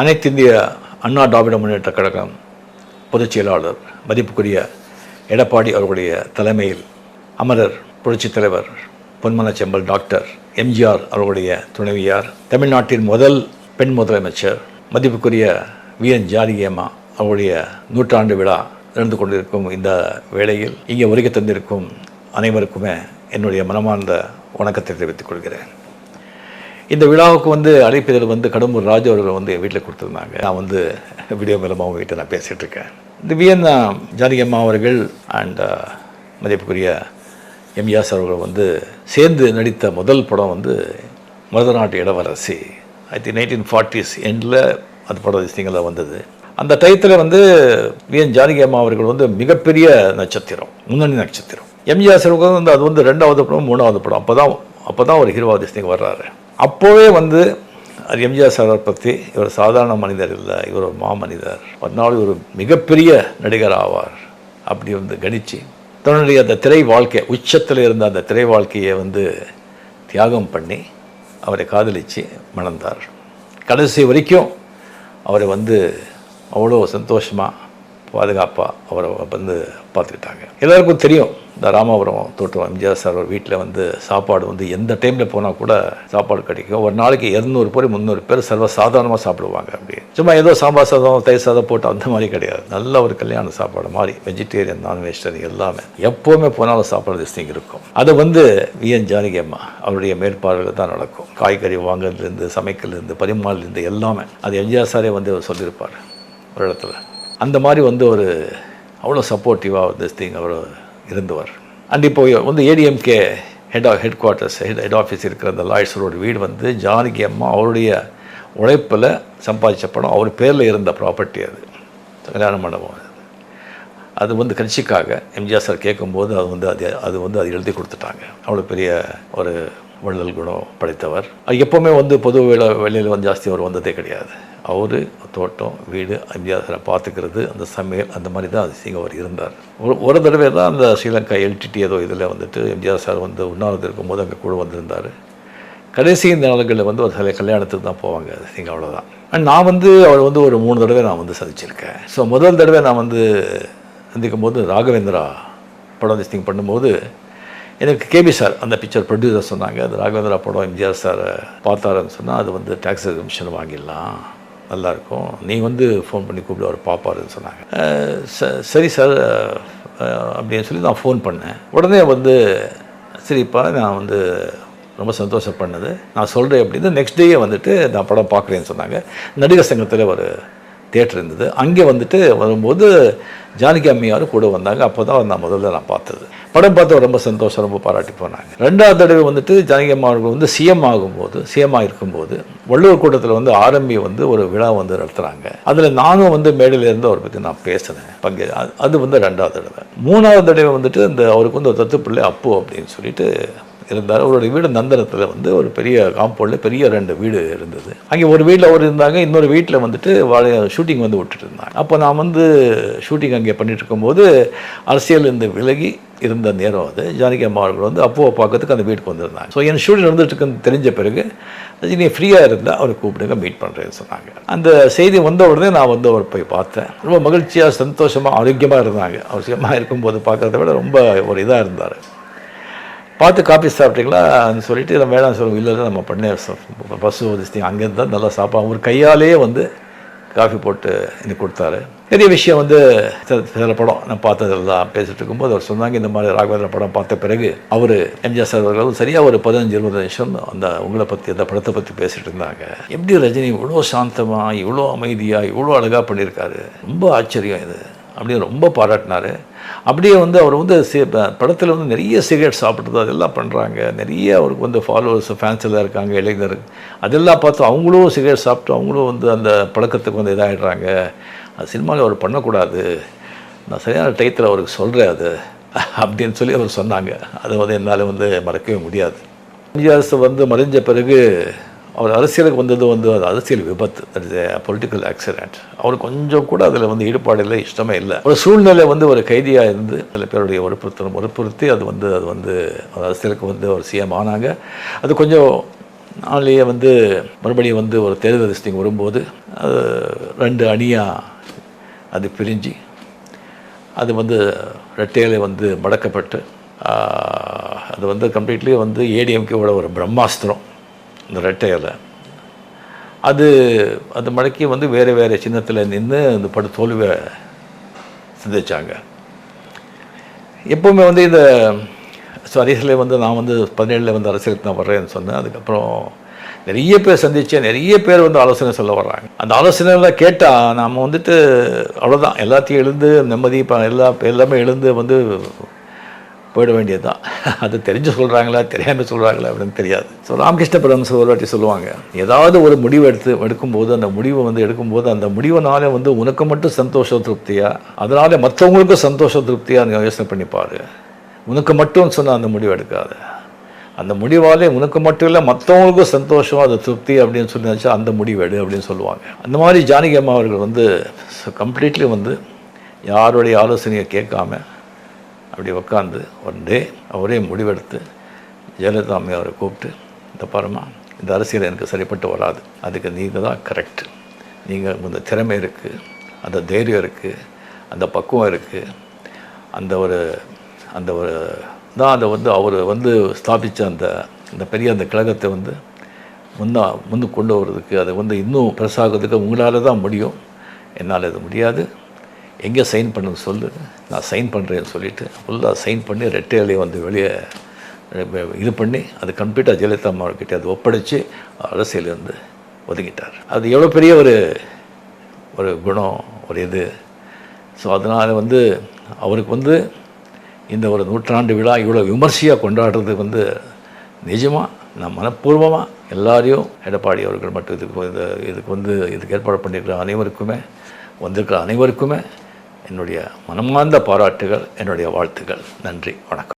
அனைத்து இந்திய அண்ணா திராவிட முன்னேற்ற கழகம் பொதுச் செயலாளர் மதிப்புக்குரிய எடப்பாடி அவர்களுடைய தலைமையில் அமரர் புரட்சித் தலைவர் பொன்மன செம்பல் டாக்டர் எம்ஜிஆர் அவர்களுடைய துணைவியார் தமிழ்நாட்டின் முதல் பெண் முதலமைச்சர் மதிப்புக்குரிய வி என் ஜானகியம்மா அவருடைய நூற்றாண்டு விழா நடந்து கொண்டிருக்கும் இந்த வேளையில் இங்கே வருகை தந்திருக்கும் அனைவருக்குமே என்னுடைய மனமார்ந்த வணக்கத்தை தெரிவித்துக் கொள்கிறேன். இந்த விழாவுக்கு வந்து அழைப்பிதழ் வந்து கடம்பூர் ராஜு அவர்கள் வந்து வீட்டில் கொடுத்துருந்தாங்க. நான் வந்து வீடியோ மூலமாக அவங்க வீட்டை நான் பேசிகிட்ருக்கேன் இந்த விஎன் ஜானகி அம்மா அவர்கள் அண்ட் uh, மதிப்புக்குரிய எம்ஜிஆர் அவர்கள் வந்து சேர்ந்து நடித்த முதல் படம் வந்து மருதநாட்டு இளவரசி ஐ திங்க் நைன்டீன் ஃபார்ட்டிஸ் எண்டில் அந்த படம் திசைங்களில் வந்தது. அந்த டயத்தில் வந்து விஎன் ஜானகி அம்மா அவர்கள் வந்து மிகப்பெரிய நட்சத்திரம் முன்னணி நட்சத்திரம். எம்ஜிஆர் சார் வந்து அது வந்து ரெண்டாவது படம் மூணாவது படம். அப்போ தான் அப்போ தான் ஒரு ஹீரோவாதிஸ்திங்க வர்றாரு. அப்போவே வந்து அது எம்ஜிஆர் சாரை பற்றி இவர் சாதாரண மனிதர் இல்லை இவர் ஒரு மாமனிதர். ஒரு நாள் ஒரு மிகப்பெரிய நடிகர் ஆவார். அப்படி வந்து கணிச்சு. தன்னுடைய அந்த திரை வாழ்க்கை உச்சத்தில் இருந்த அந்த திரை வாழ்க்கையை வந்து தியாகம் பண்ணி அவரை காதலித்து மணந்தார். கடைசி வரைக்கும் அவரை வந்து அவ்வளோ சந்தோஷமாக பாதுகாப்பாக அவரை வந்து பார்த்துக்கிட்டாங்க. எல்லாருக்கும் தெரியும் இந்த ராமாபுரம் தோட்டம் எம்ஜிஆர் சார் வீட்டில் வந்து சாப்பாடு வந்து எந்த டைமில் போனால் கூட சாப்பாடு கிடைக்கும். ஒரு நாளைக்கு இரநூறு பேர் முந்நூறு பேர் சர்வ சாதாரணமாக சாப்பிடுவாங்க அப்படி. சும்மா ஏதோ சாம்பார் சாதம் தயிர் சாதம் போட்டு அந்த மாதிரி கிடையாது. நல்ல ஒரு கல்யாண சாப்பாடு மாதிரி வெஜிடேரியன் நான் வெஜிடேரியன் எல்லாமே. எப்போவுமே போனாலும் சாப்பாடு திஸ்டிங் இருக்கும். அது வந்து விஎன் ஜானகி அம்மா அவருடைய மேற்பார்வையில் தான் நடக்கும். காய்கறி வாங்குறதுலேருந்து சமைக்கிறதுலேருந்து பரிமாறலேருந்து எல்லாமே. அது எம்ஜிஆர் சாரே வந்து சொல்லியிருப்பார் ஒரு இடத்துல. அந்த மாதிரி வந்து ஒரு அவ்வளோ சப்போர்ட்டிவாக திஸ் திங் அவர் இருந்தவர். அண்ட் இப்போ வந்து A D M K head of headquarters head head office இருக்கிற அந்த லாய்ஸரோட வீடு வந்து ஜானகி அம்மா அவருடைய உழைப்பில் சம்பாதிச்ச படம் அவர் பேரில் இருந்த ப்ராப்பர்ட்டி அது. கல்யாண மண்டபம் அது. அது வந்து கட்சிக்காக எம்ஜிஆர் சார் கேட்கும்போது அது வந்து அது அது வந்து அது எழுதி கொடுத்துட்டாங்க. அவ்வளோ பெரிய ஒரு வள்ளல் குணம் படைத்தவர். எப்போவுமே வந்து பொது வேலை வெளியில் வந்து ஜாஸ்தி அவர் வந்ததே கிடையாது. அவர் தோட்டம் வீடு எம்ஜிஆர் சாரை பார்த்துக்கிறது அந்த சமையல் அந்த மாதிரி தான் அதிசயம் அவர் இருந்தார். ஒரு ஒரு தடவை தான் அந்த ஸ்ரீலங்கா எல்டிடி ஏதோ இதில் வந்துட்டு எம்ஜிஆர் சார் வந்து உண்ணாவிரதம் இருக்கும்போது அங்கே கூட வந்திருந்தார். கடைசி நாள்களில் வந்து ஒரு சில கல்யாணத்துக்கு தான் போவாங்க அதிசயம் அவ்வளோதான் அண்ட் நான் வந்து அவர் வந்து ஒரு மூணு தடவை நான் வந்து சந்திச்சிருக்கேன். ஸோ முதல் தடவை நான் வந்து சந்திக்கும் போது ராகவேந்திரா படம் சிங் பண்ணும்போது எனக்கு கேபி சார் அந்த பிக்சர் ப்ரொடியூசர் சொன்னாங்க. அது ராகவேந்திரா படம் எம்ஜிஆர் சார் பார்த்தாருன்னு சொன்னால் அது வந்து டேக்ஸ் எக்ஸிபிஷன் வாங்கிடலாம். நல்லாயிருக்கும் நீ வந்து ஃபோன் பண்ணி கூப்பிட அவர் பார்ப்பாருன்னு சொன்னாங்க. ச- சரி சார் அப்படின்னு சொல்லி நான் ஃபோன் பண்ணேன். உடனே வந்து சரிப்பா நான் வந்து ரொம்ப சந்தோஷம் பண்ணது நான் சொல்கிறேன் அப்படின்னு நெக்ஸ்ட் டேயே வந்துட்டு நான் படம் பார்க்குறேன்னு சொன்னாங்க. நடிகர் சங்கத்தில் ஒரு தேட்டர் இருந்தது. அங்கே வந்துட்டு வரும்போது ஜானகி அம்மையார் கூட வந்தாங்க. அப்போ தான் நான் முதல்ல நான் பார்த்தது. படம் பார்த்து ரொம்ப சந்தோஷம் ரொம்ப பாராட்டி போனாங்க. ரெண்டாவது தடவை வந்துட்டு ஜானகி அம்மா அவர்கள் வந்து சிஎம் ஆகும்போது சிஎம் இருக்கும்போது வள்ளுவர் கூட்டத்தில் வந்து ஆரம்பி வந்து ஒரு விழா வந்து நடத்துகிறாங்க அதில் நானும் வந்து மேடையிலேருந்து அவரை பற்றி நான் பேசினேன். பங்கு அது- வந்து ரெண்டாவது தடவை. மூணாவது தடவை வந்துட்டு இந்த அவருக்கு வந்து ஒரு தத்து பிள்ளை அப்படின்னு சொல்லிட்டு இருந்தார். அவருடைய வீடு நந்தனத்தில் வந்து ஒரு பெரிய காம்பவுண்டில் பெரிய ரெண்டு வீடு இருந்தது. அங்கே ஒரு வீட்டில் அவர் இருந்தாங்க இன்னொரு வீட்டில் வந்துட்டு வாழை ஷூட்டிங் வந்து விட்டுட்டு இருந்தாங்க. அப்போ நான் வந்து ஷூட்டிங் அங்கே பண்ணிட்டு இருக்கும்போது அரசியல் இருந்து விலகி இருந்த நேரம் அது. ஜானகி அம்மா அவர்கள் வந்து அப்போவை பார்க்கறதுக்கு அந்த வீட்டுக்கு வந்திருந்தாங்க. ஸோ என் ஷூட்டிங் நடந்துட்டு இருக்குன்னு தெரிஞ்ச பிறகு நீ ஃப்ரீயாக இருந்தால் அவரை கூப்பிடுங்க மீட் பண்ணுறேன்னு சொன்னாங்க. அந்த செய்தி வந்த உடனே நான் வந்து அவர் போய் பார்த்தேன். ரொம்ப மகிழ்ச்சியாக சந்தோஷமாக ஆரோக்கியமாக இருந்தாங்க. அவசியமாக இருக்கும்போது பார்க்குறத விட ரொம்ப ஒரு இதாக இருந்தார். பார்த்து காப்பி சாப்பிட்டீங்களான்னு சொல்லிட்டு நம்ம வேளாண் சொல்லுவோம் இல்லை நம்ம பண்ணே பசு ஓதிஸ்திங் அங்கேருந்து தான் நல்லா சாப்பிடும் அவர் கையாலே வந்து காஃபி போட்டு எனக்கு கொடுத்தாரு. நிறைய விஷயம் வந்து சில சில படம் நான் பார்த்ததெல்லாம் பேசிட்டு இருக்கும்போது அவர் சொன்னாங்க இந்த மாதிரி ராகவேந்திர படம் பார்த்த பிறகு அவர் எம்ஜிஆர் சார் அவர்கள் சரியாக ஒரு பதினஞ்சு இருபது நிமிஷம் அந்த உங்களை பற்றி அந்த படத்தை பற்றி பேசிட்டு இருந்தாங்க. எப்படி ரஜினி இவ்வளோ சாந்தமாக இவ்வளோ அமைதியாக இவ்வளோ அழகாக பண்ணியிருக்காரு? ரொம்ப ஆச்சரியம் இது. அப்படின்னு ரொம்ப பாராட்டினார். அப்படியே வந்து அவர் வந்து படத்தில் வந்து நிறைய சிகரெட் சாப்பிட்றது அதெல்லாம் பண்ணுறாங்க நிறைய அவருக்கு வந்து ஃபாலோவர்ஸ் ஃபேன்ஸ் எல்லாம் இருக்காங்க இளைஞர். அதெல்லாம் பார்த்து அவங்களும் சிகரெட் சாப்பிட்டு அவங்களும் வந்து அந்த பழக்கத்துக்கு வந்து இதாகிடுறாங்க அது சினிமாவில் அவர் பண்ணக்கூடாது. நான் சரியான டயத்தில் அவருக்கு சொல்கிறேன் அது. அப்படின்னு சொல்லி அவர் சொன்னாங்க. அதை வந்து என்னால் வந்து மறக்கவே முடியாது. எம்ஜிஆர் வந்து மறைஞ்ச பிறகு அவர் அரசியலுக்கு வந்தது வந்து அது அரசியல் விபத்து. அது பொலிட்டிக்கல் ஆக்சிடென்ட் அவர் கொஞ்சம் கூட அதில் வந்து ஈடுபாடு இல்லை இஷ்டமே இல்லை. ஒரு சூழ்நிலை வந்து ஒரு கைதியாக இருந்து சில பேருடைய வற்புறுத்தலும் வற்புறுத்தி அது வந்து அது வந்து அரசியலுக்கு வந்து ஒரு சிஎம் ஆனாங்க. அது கொஞ்சம் நாளையே வந்து மறுபடியும் வந்து ஒரு தேர்தல் லிஸ்டிங் வரும்போது அது ரெண்டு அணியாக அது பிரிஞ்சு அது வந்து ரெட்டையில வந்து மடக்கப்பட்டு அது வந்து கம்ப்ளீட்லி வந்து ஏடிஎம்கேவோட ஒரு பிரம்மாஸ்திரம். இந்த ரெட்டையில அது அது மடக்கி வந்து வேறு வேறு சின்னத்தில் நின்று அந்த படு தோல்வியை சிந்திச்சாங்க. எப்பவுமே வந்து இந்த ஸோ அரசியலில் வந்து நான் வந்து பதினேழில் வந்து அரசியலுக்கு நான் வர்றேன்னு சொன்னேன். அதுக்கப்புறம் நிறைய பேர் சந்தித்தேன் நிறைய பேர் வந்து ஆலோசனை சொல்ல வர்றாங்க. அந்த ஆலோசனைலாம் கேட்டால் நாம் வந்துட்டு அவ்வளோதான் எல்லாத்தையும் எழுந்து நிம்மதி ப எல்லா எல்லாமே எழுந்து வந்து போயிட வேண்டியது தான் அது தெரிஞ்சு சொல்கிறாங்களா தெரியாமல் சொல்கிறாங்களா அப்படின்னு தெரியாது. ஸோ ராமகிருஷ்ண பரமஸ் ஒரு வாட்டி சொல்லுவாங்க ஏதாவது ஒரு முடிவு எடுத்து எடுக்கும்போது அந்த முடிவை வந்து எடுக்கும்போது அந்த முடிவுனால வந்து உனக்கு மட்டும் சந்தோஷ திருப்தியாக அதனால் மற்றவங்களுக்கும் சந்தோஷ திருப்தியாக நீ யோசனை பண்ணிப்பார் உனக்கு மட்டும் சொன்னால் அந்த முடிவு எடுக்காத. அந்த முடிவாலே உனக்கு மட்டும் இல்லை மற்றவங்களுக்கும் சந்தோஷம் அது திருப்தி அப்படின்னு சொல்லியாச்சா அந்த முடிவு எடு அப்படின்னு சொல்லுவாங்க. அந்த மாதிரி ஜானகி அம்மா அவர்கள் வந்து கம்ப்ளீட்லி வந்து யாருடைய ஆலோசனையை கேட்காம அப்படி உட்காந்து ஒன் டே அவரே முடிவெடுத்து ஜெயலலிதா அவரை கூப்பிட்டு இந்த பாருமா இந்த அரசியல் எனக்கு சரிப்பட்டு வராது. அதுக்கு நீங்கள் தான் கரெக்ட் நீங்கள் இந்த திறமை இருக்குது அந்த தைரியம் இருக்குது அந்த பக்குவம் இருக்குது அந்த ஒரு அந்த ஒரு தான் அதை வந்து அவர் வந்து ஸ்தாபித்த அந்த அந்த பெரிய அந்த கழகத்தை வந்து முன்னா முன்னு கொண்டு வர்றதுக்கு அதை வந்து இன்னும் பெருசாகிறதுக்கு உங்களால் தான் முடியும். என்னால் அது முடியாது. எங்கே சைன் பண்ணு சொல்லு. நான் சைன் பண்ணுறேன்னு சொல்லிவிட்டு ஃபுல்லாக சைன் பண்ணி ரெட்டையிலையும் வந்து வெளியே இது பண்ணி அது கம்ப்ளீட்டாக ஜெயலலிதா அம்மாக்கிட்ட அதை ஒப்படைச்சு அரசியலேருந்து ஒதுங்கிட்டார் அது எவ்வளோ பெரிய ஒரு ஒரு குணம் ஒரு இது. ஸோ அதனால் வந்து அவருக்கு வந்து இந்த ஒரு நூற்றாண்டு விழா இவ்வளோ விமர்சையாக கொண்டாடுறது வந்து நிஜமாக நான் மனப்பூர்வமாக எல்லாரையும் எடப்பாடி அவர்கள் மட்டும் இதுக்கு இதுக்கு வந்து இதுக்கு ஏற்பாடு பண்ணியிருக்கிற அனைவருக்குமே வந்திருக்கிற அனைவருக்குமே என்னுடைய மனமார்ந்த பாராட்டுகள் என்னுடைய வாழ்த்துகள். நன்றி வணக்கம்.